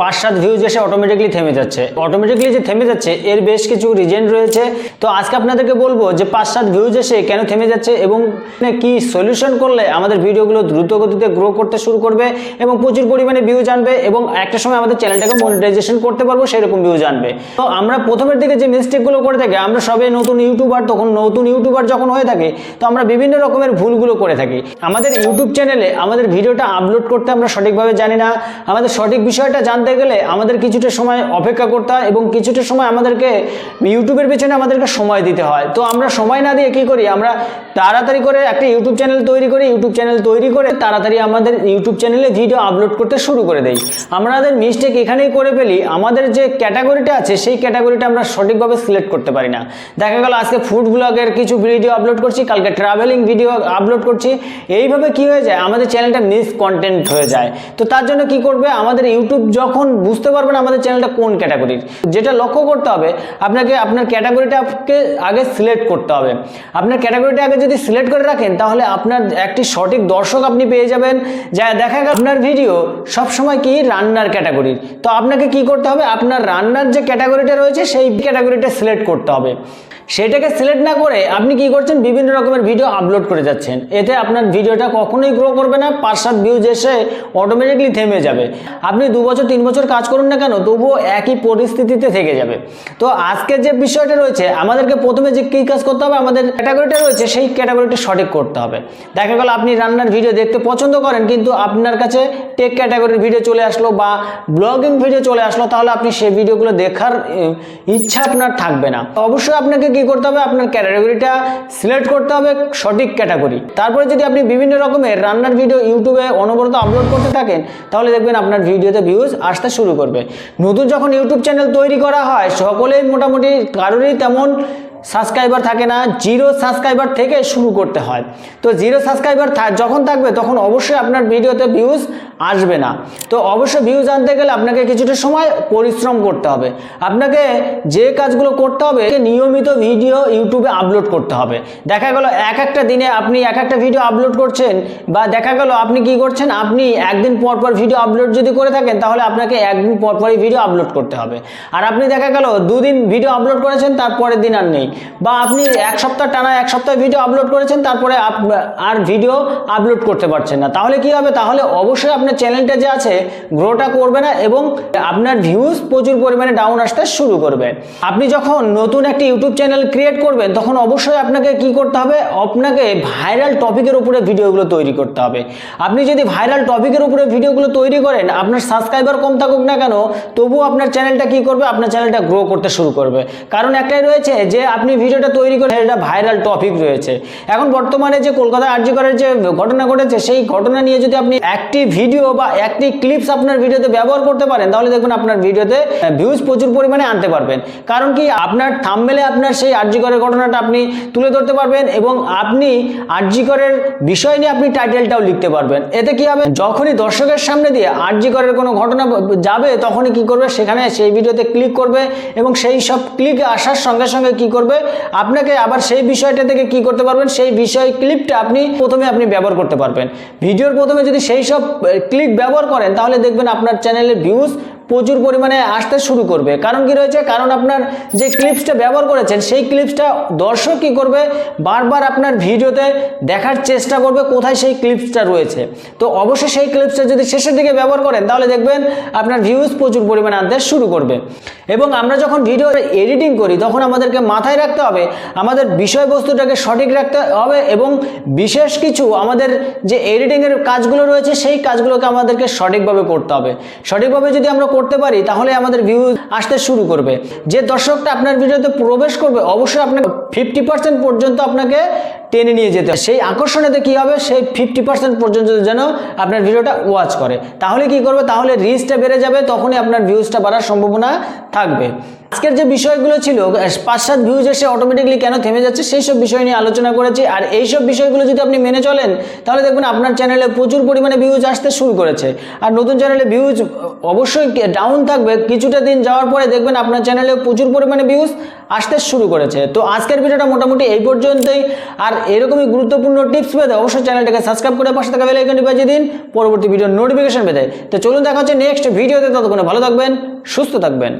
পাঁচ সাত ভিউজ এসে অটোমেটিকলি থেমে যাচ্ছে। অটোমেটিকলি যে থেমে যাচ্ছে, এর বেশ কিছু রিজেন রয়েছে। তো আজকে আপনাদেরকে বলব যে পাঁচ সাত ভিউজ এসে কেন থেমে যাচ্ছে এবং কি সলিউশন করলে আমাদের ভিডিওগুলো দ্রুত গতিতে গ্রো করতে শুরু করবে এবং প্রচুর পরিমাণে ভিউজ আনবে এবং একটা সময় আমাদের চ্যানেলটাকে মনিটাইজেশন করতে পারব, সেরকম ভিউজ আনবে। তো আমরা প্রথমের দিকে যে মিস্টেকগুলো করে থাকি, আমরা সবে নতুন ইউটিউবার তখন নতুন ইউটিউবার যখন হয়ে থাকে, তো আমরা বিভিন্ন রকমের ভুলগুলো করে থাকি। আমাদের ইউটিউব চ্যানেলে আমাদের ভিডিওটা আপলোড করতে আমরা সঠিকভাবে জানি না। আমাদের সঠিক বিষয়টা জানতে গেলে আমাদের কিছুটা সময় অপেক্ষা করতে হয় এবং কিছুটা সময় আমাদেরকে ইউটিউবের পেছনে আমাদেরকে সময় দিতে হয়। তো আমরা সময় না দিয়ে কি করি? আমরা তাড়াতাড়ি করে একটা ইউটিউব চ্যানেল তৈরি করি, ইউটিউব চ্যানেল তৈরি করে তাড়াতাড়ি আমাদের ইউটিউব চ্যানেলে ভিডিও আপলোড করতে শুরু করে দেই। আমাদের মিস্টেক এখানেই করে ফেলি। আমাদের যে ক্যাটাগরিটা আছে, সেই ক্যাটাগরিটা আমরা সঠিকভাবে সিলেক্ট করতে পারি না। দেখা গেল আজকে ফুড ব্লগের কিছু ভিডিও আপলোড করছি, কালকে ট্রাভেলিং ভিডিও আপলোড করছি। এইভাবে কি হয়ে যায়? আমাদের চ্যানেলটা মিস কন্টেন্ট হয়ে যায়। তো তার জন্য কি করবে? আমাদের ইউটিউব যখন বুঝতে পারবেন আমাদের চ্যানেলটা কোন ক্যাটাগরির যেটা লক্ষ্য করতে হবে, আপনাকে, আপনার ক্যাটাগরিটাকে আগে সিলেক্ট করতে হবে। আপনার ক্যাটাগরিটা আগে যদি সিলেক্ট করে রাখেন, তাহলে আপনার একটি সঠিক দর্শক আপনি পেয়ে যাবেন। যা দেখা গেল, আপনার ভিডিও সবসময় কি রান্নার ক্যাটাগরির তো আপনাকে কি করতে হবে, আপনার রান্নার যে ক্যাটাগরিটা রয়েছে, সেই ক্যাটাগরিটা সিলেক্ট করতে হবে। সেটাকে সিলেক্ট না করে আপনি কি করছেন, বিভিন্ন রকমের ভিডিও আপলোড করে যাচ্ছেন। এতে আপনার ভিডিওটা কখনোই গ্রো করবে না, পাঁচ সাত ভিউজ এসে অটোমেটিকলি থেমে যাবে। আপনি দু বছর, তিন বছর কাজ করুন না কেন, তবুও একই পরিস্থিতিতে থেকে যাবে। তো আজকের যে বিষয়টা রয়েছে, আমাদেরকে প্রথমে যে কী কাজ করতে হবে, আমাদের ক্যাটাগরিটা রয়েছে, সেই ক্যাটাগরিটা সঠিক করতে হবে। দেখা গেল আপনি রান্নার ভিডিও দেখতে পছন্দ করেন, কিন্তু আপনার কাছে টেক ক্যাটাগরির ভিডিও চলে আসলো বা ব্লগিং ভিডিও চলে আসলো, তাহলে আপনি সেই ভিডিওগুলো দেখার ইচ্ছা আপনার থাকবে না। অবশ্যই আপনাকে কি করতে হবে, আপনার ক্যাটাগরিটা সিলেক্ট করতে হবে সঠিক ক্যাটাগরি তারপরে যদি আপনি বিভিন্ন রকমের রান্নার ভিডিও ইউটিউবে অনবরত আপলোড করতে থাকেন, তাহলে দেখবেন আপনার ভিডিওতে ভিউজ আসতে শুরু করবে। নতুন যখন ইউটিউব চ্যানেল তৈরি করা হয় সকলেই মোটামুটি কারোরই তেমন সাবস্ক্রাইবার থাকে না, জিরো সাবস্ক্রাইবার থেকে শুরু করতে হয়। তো জিরো সাবস্ক্রাইবার যখন থাকবে তখন অবশ্যই আপনার ভিডিওতে ভিউজ আসবে না। তো অবশ্যই ভিউজ আনতে গেলে আপনাকে কিছুটা সময় পরিশ্রম করতে হবে। আপনাকে যে কাজগুলো করতে হবে নিয়মিত ভিডিও ইউটিউবে আপলোড করতে হবে। দেখা গেল এক একটা দিনে আপনি এক একটা ভিডিও আপলোড করছেন বা দেখা গেল আপনি কি করছেন, আপনি একদিন পর পর ভিডিও আপলোড যদি করে থাকেন, তাহলে আপনাকে একদিন পর পরই ভিডিও আপলোড করতে হবে। আর আপনি দেখা গেল দুদিন ভিডিও আপলোড করেছেন তারপরের দিন আর নেই। বা আপনি এক সপ্তাহ টানা এক সপ্তাহ ভিডিও আপলোড করেছেন, তারপরে আর ভিডিও আপলোড করতে পারছেন না। তাহলে কি হবে? তাহলে অবশ্যই আপনার চ্যানেলটা যে আছে গ্রোটা করবে না এবং আপনার ভিউজ প্রচুর পরিমাণে ডাউন আসতে শুরু করবে। আপনি যখন নতুন একটি ইউটিউব চ্যানেল ক্রিয়েট করবেন, তখন অবশ্যই আপনাকে কি করতে হবে? আপনাকে ভাইরাল টপিকের উপরে ভিডিওগুলো তৈরি করতে হবে। আপনি যদি ভাইরাল টপিকের উপরে ভিডিওগুলো তৈরি করেন, আপনার সাবস্ক্রাইবার কম থাকুক না কেন, তবুও আপনার চ্যানেলটা কি করবে? আপনার চ্যানেলটা গ্রো করতে শুরু করবে। কারণ একটাই রয়েছে যে আপনি ভিডিওটা তৈরি করে এটা ভাইরাল টপিক রয়েছে। এখন বর্তমানে যে কলকাতায় আর্জি করার যে ঘটনা ঘটেছে, সেই ঘটনা নিয়ে যদি আপনি একটি ভিডিও বা একটি ক্লিপস আপনার ভিডিওতে ব্যবহার করতে পারেন, তাহলে দেখবেন আপনার ভিডিওতে ভিউজ প্রচুর পরিমাণে আনতে পারবেন। কারণ কি, আপনার থাম্বেলে আপনার সেই আর্জি করের ঘটনাটা আপনি তুলে ধরতে পারবেন এবং আপনি আর্জি করের বিষয় নিয়ে আপনি টাইটেলটাও লিখতে পারবেন। এতে কি হবে? যখনই দর্শকের সামনে দিয়ে আর্জি করের কোনো ঘটনা যাবে, তখনই কি করবে? সেখানে সেই ভিডিওতে ক্লিক করবে এবং সেই সব ক্লিক আসার সঙ্গে সঙ্গে কি করবে? আপনাকে আবার সেই বিষয়টা থেকে কি করতে পারবেন? সেই বিষয় ক্লিপটা আপনি প্রথমে আপনি ব্যবহার করতে পারবেন। ভিডিওর প্রথমে যদি সেই সব ক্লিক ব্যবহার করেন, তাহলে দেখবেন আপনার চ্যানেলের ভিউজ প্রচুর পরিমাণে আসতে শুরু করবে। কারণ কি রয়েছে? কারণ আপনার যে ক্লিপসটা ব্যবহার করেছেন, সেই ক্লিপসটা দর্শক কি করবে? বারবার আপনার ভিডিওতে দেখার চেষ্টা করবে কোথায় সেই ক্লিপসটা রয়েছে। তো অবশ্যই সেই ক্লিপসটা যদি শেষের দিকে ব্যবহার করেন, তাহলে দেখবেন আপনার ভিউজ প্রচুর পরিমাণে আনতে শুরু করবে। এবং আমরা যখন ভিডিও এডিটিং করি, তখন আমাদেরকে মাথায় রাখতে হবে, আমাদের বিষয়বস্তুটাকে সঠিক রাখতে হবে এবং বিশেষ কিছু আমাদের যে এডিটিংয়ের কাজগুলো রয়েছে, সেই কাজগুলোকে আমাদেরকে সঠিকভাবে করতে হবে। সঠিকভাবে যদি আমরা করতে পারি, তাহলে আমাদের ভিউজ আসতে শুরু করবে। যে দর্শকটা আপনার ভিডিওতে প্রবেশ করবে, অবশ্যই আপনাকে ফিফটি পর্যন্ত আপনাকে টেনে নিয়ে যেতে সেই আকর্ষণেতে কি হবে? সেই ফিফটি পার্সেন্ট পর্যন্ত যেন আপনার ভিডিওটা ওয়াচ করে। তাহলে কি করবে? তাহলে রিচটা বেড়ে যাবে, তখনই আপনার ভিউজটা বাড়ার সম্ভাবনা থাকবে। আজকের যে বিষয়গুলো ছিল পাঁচ সাত ভিউজ এসে অটোমেটিকলি কেন থেমে যাচ্ছে, সেই সব বিষয় নিয়ে আলোচনা করেছি। আর এই সব বিষয়গুলো যদি আপনি মেনে চলেন, তাহলে দেখবেন আপনার চ্যানেলে প্রচুর পরিমাণে ভিউজ আসতে শুরু করেছে। আর নতুন চ্যানেলে ভিউজ অবশ্যই ডাউন থাকবে। কিছুটা দিন যাওয়ার পরে দেখবেন আপনার চ্যানেলে প্রচুর পরিমাণে ভিউজ আসতে শুরু করেছে। তো আজকের ভিডিওটা মোটামুটি এই পর্যন্তই। আর এরকমই গুরুত্বপূর্ণ টিপস পেতে অবশ্যই চ্যানেলটাকে সাবস্ক্রাইব করে পাশে থাকা বেলাইকনটি বাজিয়ে দিন। পরবর্তী ভিডিও নোটিফিকেশন পেতে। তো চলুন দেখা হচ্ছে নেক্সট ভিডিওতে ততক্ষণে ভালো থাকবেন, সুস্থ থাকবেন।